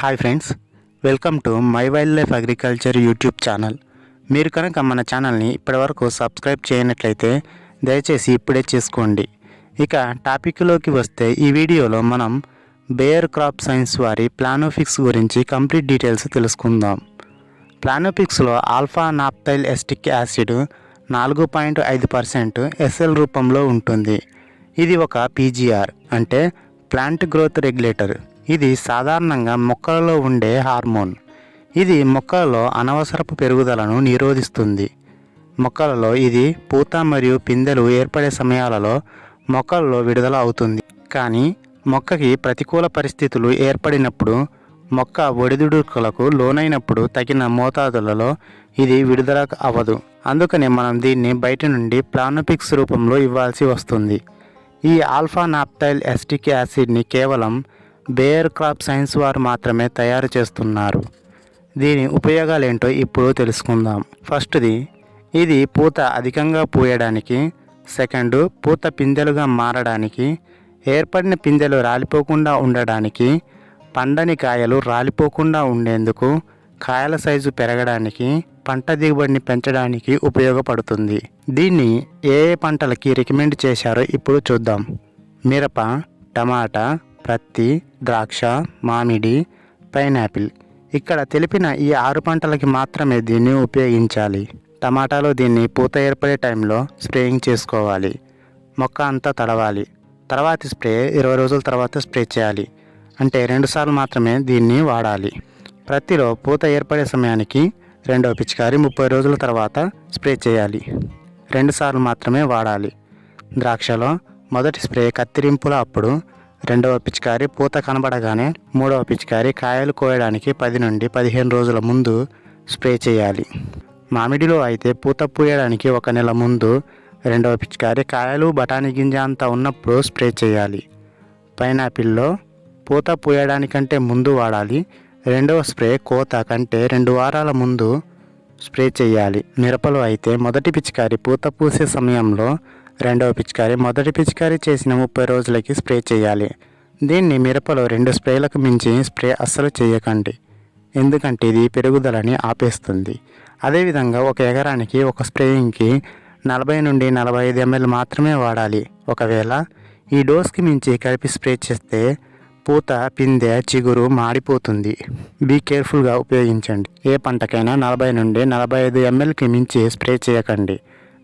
Hi friends welcome to my wildlife agriculture YouTube channel మీరు కనుక మన ఛానల్ని ఇప్పటివరకు సబ్స్క్రైబ్ చేయనట్లయితే దయచేసి ఇప్పుడే చేసుకోండి. ఇక టాపిక్లోకి వస్తే ఈ వీడియోలో మనం బేయర్ క్రాప్ సైన్స్ వారి ప్లానోఫిక్స్ గురించి కంప్లీట్ డీటెయిల్స్ తెలుసుకుందాం. ప్లానోపిక్స్లో ఆల్ఫా నాప్తైల్ ఎస్టిక్ యాసిడ్ నాలుగు పాయింట్ ఐదు పర్సెంట్ ఎస్ఎల్ రూపంలో ఉంటుంది. ఇది ఒక పీజీఆర్ అంటే ప్లాంట్ గ్రోత్ రెగ్యులేటర్ ఇది సాధారణంగా మొక్కలలో ఉండే హార్మోన్. ఇది మొక్కలలో అనవసరపు పెరుగుదలను నిరోధిస్తుంది. మొక్కలలో ఇది పూత మరియు పిందెలు ఏర్పడే సమయాలలో మొక్కలలో విడుదల అవుతుంది. కానీ మొక్కకి ప్రతికూల పరిస్థితులు ఏర్పడినప్పుడు మొక్క ఒడిదుడుకులకు లోనైనప్పుడు తగిన మోతాదులలో ఇది విడుదల అవ్వదు. అందుకని మనం దీన్ని బయట నుండి ప్లానోపిక్స్ రూపంలో ఇవ్వాల్సి వస్తుంది. ఈ ఆల్ఫా నాప్టైల్ ఎస్టిక్ యాసిడ్ని కేవలం బేయర్ క్రాప్ సైన్స్ వారు మాత్రమే తయారు చేస్తున్నారు. దీని ఉపయోగాలు ఏంటో ఇప్పుడు తెలుసుకుందాం. ఫస్ట్ది ఇది పూత అధికంగా పూయడానికి సెకండ్ పూత పిందెలుగా మారడానికి ఏర్పడిన పిందెలు రాలిపోకుండా ఉండడానికి పండని కాయలు రాలిపోకుండా ఉండేందుకు కాయల సైజు పెరగడానికి పంట దిగుబడిని పెంచడానికి ఉపయోగపడుతుంది. దీన్ని ఏ ఏ పంటలకి రికమెండ్ చేశారో ఇప్పుడు చూద్దాం. మిరప టమాటా ప్రత్తి ద్రాక్ష మామిడి పైనాపిల్. ఇక్కడ తెలిపిన ఈ ఆరు పంటలకి మాత్రమే దీన్ని ఉపయోగించాలి. టమాటాలో దీన్ని పూత ఏర్పడే టైంలో స్ప్రేయింగ్ చేసుకోవాలి. మొక్క అంతా తడవాలి. తర్వాతి స్ప్రే ఇరవై రోజుల తర్వాత స్ప్రే చేయాలి. అంటే రెండుసార్లు మాత్రమే దీన్ని వాడాలి. ప్రతిలో పూత ఏర్పడే సమయానికి రెండవ పిచికారి ముప్పై రోజుల తర్వాత స్ప్రే చేయాలి. రెండుసార్లు మాత్రమే వాడాలి. ద్రాక్షలో మొదటి స్ప్రే కత్తిరింపుల అప్పుడు రెండవ పిచికారి పూత కనబడగానే మూడవ పిచికారి కాయలు కోయడానికి పది నుండి పదిహేను రోజుల ముందు స్ప్రే చేయాలి. మామిడిలో అయితే పూత పూయడానికి ఒక నెల ముందు రెండవ పిచికారి కాయలు బఠానీ గింజ అంతా ఉన్నప్పుడు స్ప్రే చేయాలి. పైనాపిల్లో పూత పూయడానికంటే ముందు వాడాలి. రెండవ స్ప్రే కోత కంటే రెండు వారాల ముందు స్ప్రే చేయాలి. మిరపలో అయితే మొదటి పిచికారి పూత పూసే సమయంలో రెండవ పిచికారి. మొదటి పిచికారి చేసిన ముప్పై రోజులకి స్ప్రే చేయాలి. దీన్ని మిరపలో రెండు స్ప్రేలకు మించి స్ప్రే అస్సలు చేయకండి. ఎందుకంటే ఇది పెరుగుదలని ఆపేస్తుంది. అదేవిధంగా ఒక ఎకరానికి ఒక స్ప్రేయింగ్కి నలభై నుండి నలభై ఐదు ఎంఎల్ మాత్రమే వాడాలి. ఒకవేళ ఈ డోస్కి మించి కలిపి స్ప్రే చేస్తే పూత పిందె చిగురు మాడిపోతుంది. బీ కేర్ఫుల్గా ఉపయోగించండి. ఏ పంటకైనా నలభై నుండి నలభై ఐదు ఎంఎల్కి మించి స్ప్రే చేయకండి.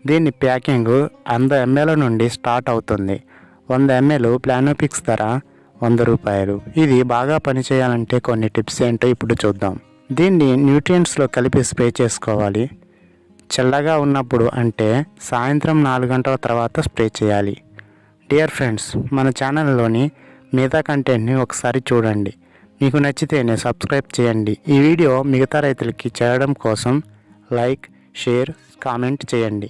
దీని ప్యాకింగ్ వంద ఎంఎల్ నుండి స్టార్ట్ అవుతుంది. వంద ఎంఎల్ ప్లానోపిక్స్ ధర వంద రూపాయలు. ఇది బాగా పనిచేయాలంటే కొన్ని టిప్స్ ఏంటో ఇప్పుడు చూద్దాం. దీన్ని న్యూట్రియంట్స్లో కలిపి స్ప్రే చేసుకోవాలి. చల్లగా ఉన్నప్పుడు అంటే సాయంత్రం నాలుగు గంటల తర్వాత స్ప్రే చేయాలి. డియర్ ఫ్రెండ్స్ మన ఛానల్లోని మిగతా కంటెంట్ని ఒకసారి చూడండి. మీకు నచ్చితేనే సబ్స్క్రైబ్ చేయండి. ఈ వీడియో మిగతా రైతులకి చేయడం కోసం లైక్ షేర్ కామెంట్ చేయండి.